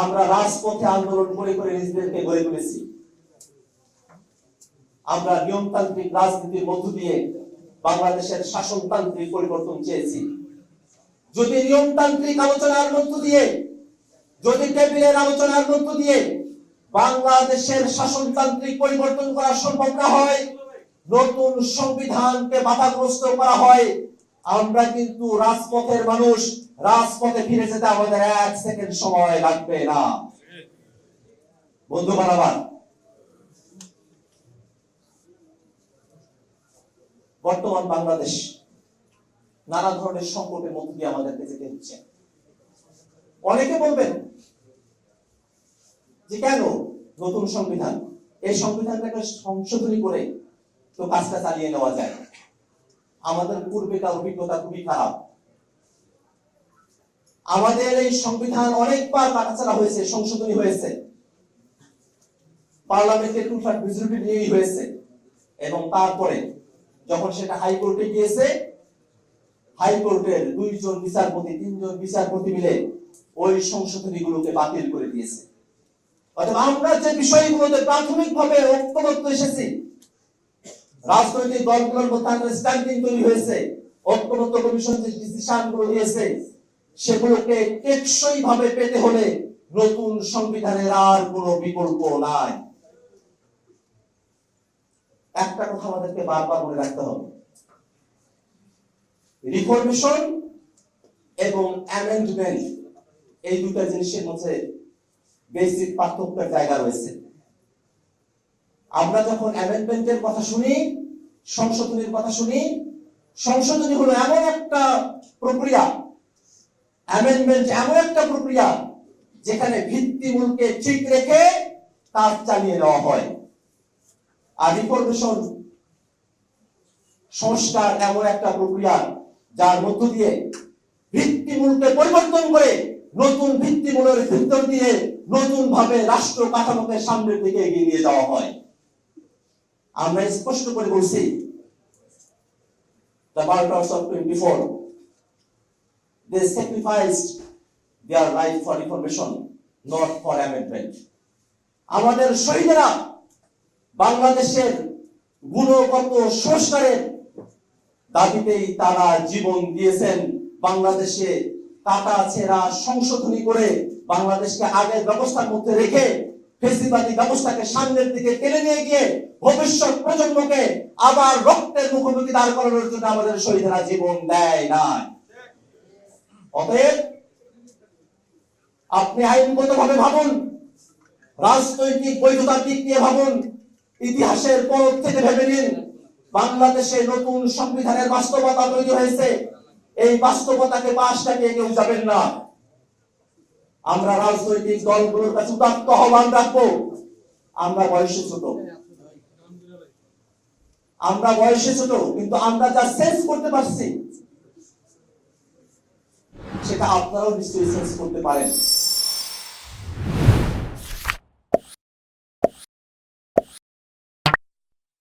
আমরা রাজপথে আন্দোলন করে করে নিজেদেরকে গড়ে তুলেছি। আমরা নিয়মতান্ত্রিক রাজনীতির মধ্য দিয়ে বাংলাদেশের শাসনতান্ত্রিক পরিবর্তন চেয়েছি। যদি নিয়মতান্ত্রিক আলোচনার মধ্য দিয়ে, যদি টেবিলের আলোচনার মধ্য দিয়ে বাংলাদেশের শাসনতান্ত্রিক পরিবর্তন করা সম্ভব না হয়, নতুন সংবিধানকে বাধাগ্রস্ত করা হয় আমরা কিন্তু রাজপথের মানুষ, রাজপথে ফিরে যেতে আমাদের এক সেকেন্ড সময় লাগবে না। বন্ধু বানাবার বর্তমান বাংলাদেশ নানা ধরনের সংকটের মধ্য দিয়ে আমাদেরকে যেতে হচ্ছে অনেকে বলবেন যে কেন নতুন সংবিধান? এই সংবিধানটাকে সংশোধনী করে তো কাজটা চালিয়ে নেওয়া যায়। আমাদের পূর্বেকার অভিজ্ঞতা খুবই খারাপ। আমাদের এই সংবিধান অনেকবার কাটাছাড়া হয়েছে, সংশোধনী হয়েছে। পার্লামেন্টে টু থার্ড মেজরিটি নিয়েই হয়েছে। এবং তারপরে যখন সেটা হাইকোর্টে গিয়েছে, হাইকোর্টের দুইজন বিচারপতি, তিনজন বিচারপতি মিলে ওই সংশোধনীগুলোকে বাতিল করে দিয়েছে। অর্থাৎ আমরা যে বিষয়গুলোতে প্রাথমিকভাবে ঐক্যবদ্ধ এসেছি রাজনৈতিক দলগুলোর মধ্যে আন্ডারস্ট্যান্ডিং তৈরি হয়েছে, ঐক্যবদ্ধ কমিশন যে ডিসিশনগুলো নিয়েছে, সেগুলোকে টেকসই ভাবে পেতে হলে নতুন সংবিধানের আর কোনো বিকল্প নাই। একটা কথা আমাদেরকে বারবার মনে রাখতে হবে। রিফরমেশন এবং অ্যামেন্ডমেন্ট এই দুটা জিনিসের মধ্যে বেসিক পার্থক্যের জায়গা রয়েছে। আমরা যখন অ্যামেন্ডমেন্টের কথা শুনি, সংশোধনীর কথা শুনি সংশোধনী হলো এমন একটা প্রক্রিয়া অ্যামেন্ডমেন্ট এমন একটা প্রক্রিয়া যেখানে ভিত্তিমূলকে ঠিক রেখে কাজ চালিয়ে নেওয়া হয়। আর রিফরমেশন সংস্কার এমন একটা প্রক্রিয়া যার মধ্য দিয়ে ভিত্তিমূলকে পরিবর্তন করে নতুন ভিত্তিমূলের ভিতর দিয়ে নতুন ভাবে রাষ্ট্র কাঠামোকে সামনের দিকে এগিয়ে নিয়ে যাওয়া হয়। আমরা স্পষ্ট করে বলছি, the martyrs of 24 they sacrificed their life for reformation, not for amendment. আমাদের শহীদেরা বাংলাদেশের গুণগত সংস্কারের দাবিতেই তারা জীবন দিয়েছেন। বাংলাদেশে কাটা ছেঁড়া সংশোধনী করে বাংলাদেশকে আগের ব্যবস্থার মধ্যে রেখে ফেসিবাদী ব্যবস্থাকে সামনের দিকে টেনে নিয়ে গিয়ে ভবিষ্যৎ প্রজন্মকে আবার রক্তের মুখোমুখি দাঁড় করানোর জন্য আমাদের শহীদেরা জীবন দেয় না অতএব আপনি আইনগত ভাবে ভাবুন, রাজনৈতিক বৈধতার দিক দিয়ে ভাবুন, ইতিহাসের পর থেকে ভেবে নিন, বাংলাদেশে নতুন সংবিধানের বাস্তবতা তৈরি হয়েছে, এই বাস্তবতাকে পাশ কাটিয়ে কেউ যাবেন না। আমরা রাজনৈতিক দলগুলোর কাছে উদাত্ত আহ্বান রাখব। আমরা বয়সে ছোট। আমরা বয়সে ছোট, কিন্তু আমরা যা সেন্স করতে পারছি, সেটা আপনারাও নিশ্চয়ই সেন্স করতে পারেন।